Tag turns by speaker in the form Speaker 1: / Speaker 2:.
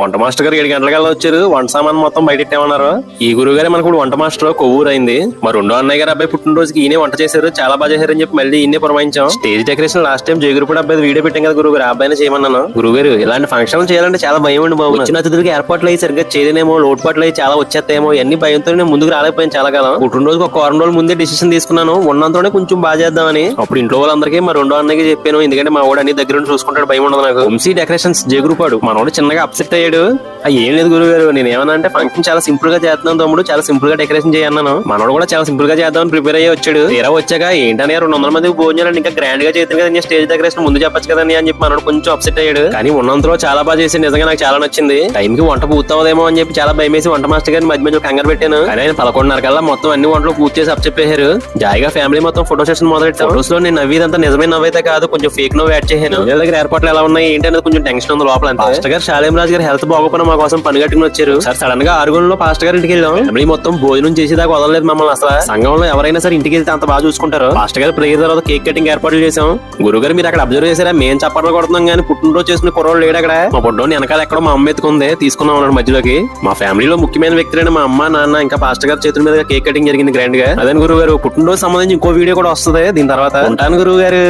Speaker 1: వంట మాస్టర్ గారు ఏడు గంటలకల్లా వచ్చారు. వంట సామాన్ మొత్తం బయటెట్టామన్నారు. ఈ గురువు గారే మనకు వంట మాస్టర్ కొవ్వూరు అయింది మరి రెండో అన్నయ్య గారు అబ్బాయి పుట్టినరోజుకి ఈయనే వంట చేశారు. చాలా బాగా చేశారని చెప్పి మళ్ళీ ఈయనే పురమాయించాం. Stage decoration last time Jayagurupudi అబ్బాయి వీడియో పెట్టాం కదా గురువు గారు ఆ అబ్బాయిని చేయమన్నాను. గురువు గారు ఇలాంటి ఫంక్షన్ చేయాలంటే చాలా భయం అండి బాబు. వచ్చిన అతిథులకి ఏర్పాట్లు అయ్యి సరిగ్గా చేయలేమో లోటుపాట్లు అయ్యి చాలా వచ్చేస్తాయేమో ఇవన్నీ భయంతో నేను ముందుకు రాలేకపోయాను చాలా కాలం. పుట్టినరోజుకి ఒక వారం రోజుల ముందే డిసిషన్ తీసుకున్నాను. ఉన్నంతలోనే కొంచెం బాగా చేద్దామని. అప్పుడు ఇంట్లో వాళ్ళందరికీ మా రెండో అన్నయ్యకి చెప్పాను. ఎందుకంటే మా వాడు అన్ని దగ్గర చూసుకుంటాడు భయం ఉండదు నాకు. వంశీ డెకరేషన్స్ జయగురుపాడు మనోడు చిన్నగా అప్సెట్ అయ్యాడు. "ఆ, ఏం లేదు గురుగారు నేను ఏమన్నా అంటే ఫంక్షన్ చాలా సింపుల్గా చేస్తున్నాను తమ్ముడు చాలా సింపుల్గా డెకరేషన్ చేయన్నాను. మనోడు కూడా చాలా సింపుల్గా చేద్దామని ప్రిపేర్ అయ్యి వచ్చాడు. తీరా వచ్చాక ఏంటనే రెండు వందల మందికి భోజనాలు ఇంకా గ్రాండ్గా చేస్తాను కదా స్టేజ్ డెకరేషన్ ముందు చెప్పచ్చు కదండి అని చెప్పి మనోడు కొంచెం అప్సెట్ అయ్యాడు. కానీ ఉన్నంతలో చాలా బాగా చేసి నిజంగా నాకు చాలా నచ్చింది. టైం కి వంట పూర్తవదేమో అని చెప్పి చాలా భయం వేసి వంట మాస్టర్ గారిని మధ్య మధ్యలో కంగారు పెట్టాను. కానీ ఆయన పదకొండున్నర కల్లా మొత్తం అన్ని వంటలు పూర్తి చేసి అప్ చెప్పేశారు. జాయిగా ఫ్యామిలీ మొత్తం ఫోటో సెషన్ మొదలెట్టాం. ఫోటోస్లో నేను నవ్వేదంతా నిజమే నవ్వైతే కాదు కొంచెం ఫేక్ నవ్వు యాడ్ చేశాను. దగ్గర ఏర్పాట్లు ఎలా ఉన్నాయి ఏంటి అనేది కొంచెం టెన్షన్ ఉంది లోపల మాస్టర్ గారు శాలేం రాజు గారు హెల్త్ బాగోపోయినా మా కోసం పని కట్టుకుని వచ్చారు. సార్ సడన్గా ఆరుగురులో పాస్టర్ గారి ఇంటికి వెళ్ళాం. మొత్తం భోజనం చేసేదాకా వదలలేదు మమ్మల్ని అసలు. సంఘంలో ఎవరైనా సరే ఇంటికి వెళ్తే అంత బాగా చూసుకుంటారు. పాస్టర్ గారు ప్రేయర్ తర్వాత కేక్ కటింగ్ ఏర్పాట్లు చేసాం గురుగారు మీరు అక్కడ అబ్జర్వ్ చేశారా? మేము చప్పట్లు కొడుతున్నాం కానీ పుట్టినరోజు చేసిన కుర్రోడు లేడు అక్కడ. మా పొడ్డోని వెనకాల ఎక్కడో మా అమ్మ ఎత్తుకుంది తీసుకున్నాం అన్నాడు మధ్యలోకి. మా ఫ్యామిలీలో ముఖ్యమైన వ్యక్తులైన మా అమ్మ నాన్న ఇంకా పాస్టర్ గారి చేతుల మీద కేక్ కటింగ్ జరిగింది గ్రాండ్గా. అదే గురువు గారు? పుట్టినరోజు సంబంధించి ఇంకో వీడియో కూడా వస్తుంది. దీని తర్వాత. ఉంటాను గురువు గారు.